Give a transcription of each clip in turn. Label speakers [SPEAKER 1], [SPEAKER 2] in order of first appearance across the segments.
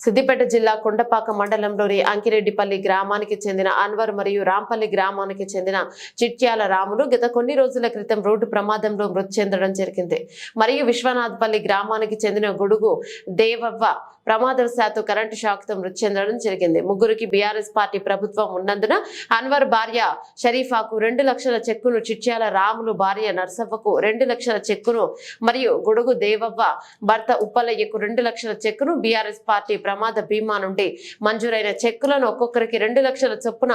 [SPEAKER 1] సిద్దిపేట జిల్లా కొండపాక మండలంలోని అంకిరెడ్డిపల్లి గ్రామానికి చెందిన అన్వర్ మరియు రాంపల్లి గ్రామానికి చెందిన చిట్యాల రాములు గత కొన్ని రోజుల క్రితం రోడ్డు ప్రమాదంలో మృతి చెందడం జరిగింది. మరియు విశ్వనాథ్పల్లి గ్రామానికి చెందిన గొడుగు దేవవ్వ ప్రమాదవశాత్తు కరెంటు షాక్తో మృతి చెందడం జరిగింది. ముగ్గురికి బీఆర్ఎస్ పార్టీ ప్రభుత్వం ఉన్నందున అన్వర్ భార్య షరీఫాకు రెండు లక్షల చెక్కును చిట్యాల రాములు భార్య నర్సవ్వకు రెండు లక్షల చెక్కును మరియు గొడుగు దేవవ్వ భర్త ఉప్పలయ్యకు రెండు లక్షల చెక్కును బీఆర్ఎస్ పార్టీ ప్రమాద బీమా నుండి మంజూరైన చెక్కులను ఒక్కొక్కరికి రెండు లక్షల చొప్పున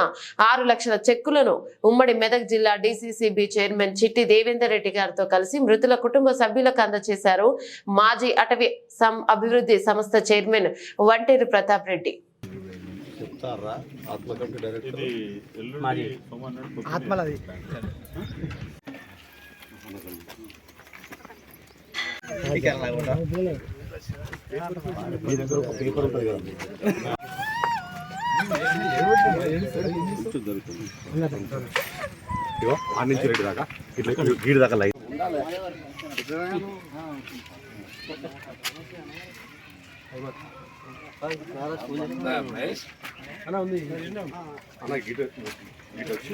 [SPEAKER 1] ఆరు లక్షల చెక్కులను ఉమ్మడి మెదక్ జిల్లా డీసీసీబీ చైర్మన్ చిట్టి దేవేందర్ రెడ్డి గారితో కలిసి మృతుల కుటుంబ సభ్యులకు అందజేశారు. మాజీ అటవీ సం అభివృద్ధి సంస్థ చైర్మన్ వంటేరు ప్రతాప్ రెడ్డి.
[SPEAKER 2] ఆత్మలది.
[SPEAKER 3] మీ దగ్గర ఒక పేపర్ ఉంటుంది కదా ఇగో ఆ నుంచి రెడ్డి దాకా. ఇట్లా గీడి దాకా లైన్ అన్న గీట గీట వచ్చి